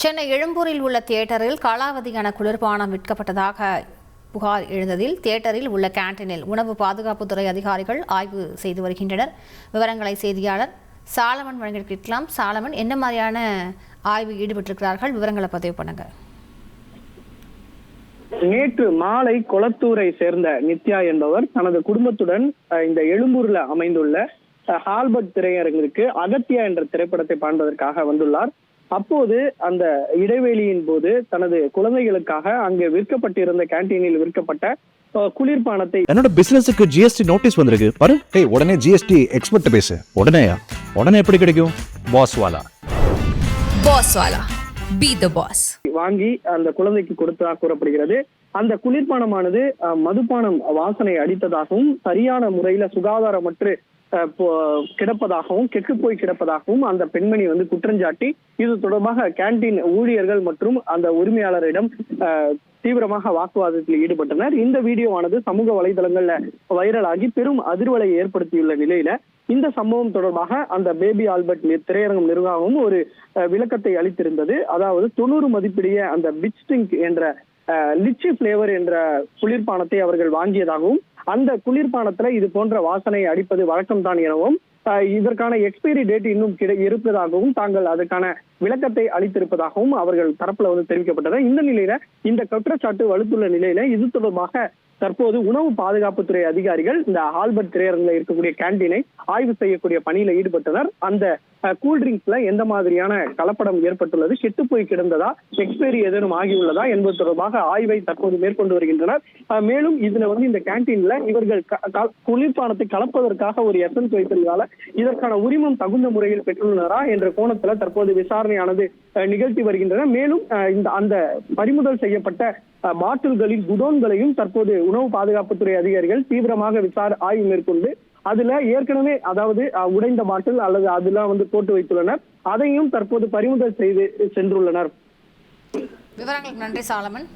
சென்னை எழும்பூரில் உள்ள தியேட்டரில் காலாவதியான குளிர்பானம் விற்கப்பட்டதாக புகார் எழுந்ததில் தியேட்டரில் உள்ள கேண்டீனில் உணவு பாதுகாப்புத்துறை அதிகாரிகள் ஆய்வு செய்து வருகின்றனர். விவரங்களை செய்தியாளர் சாலமன் வழங்கி கேட்கலாம் சாலமன் என்ன மாதிரியான ஆய்வு ஈடுபட்டிருக்கிறார்கள்? விவரங்களை பதிவு பண்ணுங்க. நேற்று மாலை கொளத்தூரை சேர்ந்த நித்யா என்பவர் தனது குடும்பத்துடன் அஹ், இந்த எழும்பூர்ல அமைந்துள்ள ஹால்பர்ட் திரையரங்கிற்கு அகத்தியா என்ற திரைப்படத்தை காண்பதற்காக வந்துள்ளார். அப்போது அந்த இடைவெளியின் போது தனது குழந்தைகளுக்காக அங்கு விற்கப்பட்டிருந்த கேண்டீனில் விற்கப்பட்ட குளிர்பானத்தை என்னோட பிசினஸுக்கு ஜிஎஸ்டி நோட்டீஸ் வந்திருக்கு. பாரு. ஏய் உடனே ஜிஎஸ்டி எக்ஸ்பர்ட் பேசு. உடனேயா? உடனே எப்படி கிடைக்கும்? பாஸ் வாலா. Boss Wala. Be the boss. வாங்கி அந்த குழந்தைக்கு கொடுத்ததாக கூறப்படுகிறது. அந்த குளிர்பானமானது மதுபானம் வாசனை அடித்ததாகவும் சரியான முறையில சுகாதாரமற்று போ- கிடப்பதாகவும் கெட்டு போய் கிடப்பதாகவும் அந்த பெண்மணி வந்து குற்றஞ்சாட்டி இது தொடர்பாக கேண்டீன் ஊழியர்கள் மற்றும் அந்த உரிமையாளரிடம் தீவிரமாக வாக்குவாதத்தில் ஈடுபட்டனர். இந்த வீடியோவானது சமூக வலைதளங்கள்ல வைரலாகி பெரும் அதிர்வலையை ஏற்படுத்தியுள்ள நிலையில இந்த சம்பவம் தொடர்பாக அந்த பேபி ஆல்பர்ட் நி- திரையரங்கம் நிர்வாகமும் ஒரு விளக்கத்தை அளித்திருந்தது. அதாவது தொண்ணூறு மதிப்புடைய அந்த பிச் என்ற லிச்சி பிளேவர் என்ற குளிர்பானத்தை அவர்கள் வாங்கியதாகவும் அந்த குளிர்பானத்துல இது போன்ற வாசனை அடிப்பது வழக்கம்தான் எனவும் இதற்கான எக்ஸ்பைரி டேட் இன்னும் கிடை இருப்பதாகவும் தாங்கள் அதற்கான விளக்கத்தை அளித்திருப்பதாகவும் அவர்கள் தரப்புல வந்து தெரிவிக்கப்பட்டது. இந்த நிலையில இந்த குற்றச்சாட்டு வலுத்துள்ள நிலையில இது தொடர்பாக தற்போது உணவு பாதுகாப்புத்துறை அதிகாரிகள் இந்த ஆல்பர்ட் திரையரங்கில் இருக்கக்கூடிய கேண்டீனை ஆய்வு செய்யக்கூடிய பணியில ஈடுபட்டனர். அந்த கூல்ட்ரிங்க்ஸ்ல எந்த மாதிரியான கலப்படம் ஏற்பட்டுள்ளது கெட்டு போய் கிடந்ததா எக்ஸ்பைரி ஏதேனும் ஆகியுள்ளதா என்பது தொடர்பாக ஆய்வை தற்போது மேற்கொண்டு வருகின்றனர். மேலும் இதுல வந்து இந்த கேண்டீன்ல இவர்கள் க- க- குளிர்பானத்தை கலப்பதற்காக ஒரு எசன்ஸ் வைத்திருந்தால இதற்கான உரிமம் தகுந்த முறையில் பெற்றுள்ளனரா என்ற கோணத்துல தற்போது விசாரணையானது அஹ், நிகழ்த்தி வருகின்றன. மேலும் இந்த அந்த பறிமுதல் செய்யப்பட்ட பாட்டில்களின் குடோன்களையும் தற்போது உணவு பாதுகாப்புத்துறை அதிகாரிகள் தீவிரமாக விசார ஆய்வு மேற்கொண்டு அதுல ஏற்கனவே அதாவது உடைந்த பாட்டில் அல்லது அதெல்லாம் வந்து போட்டு வைத்துள்ளனர். அதையும் தற்போது பறிமுதல் செய்து சென்றுள்ளனர். விவரங்களுக்கு நன்றி சாலமன்.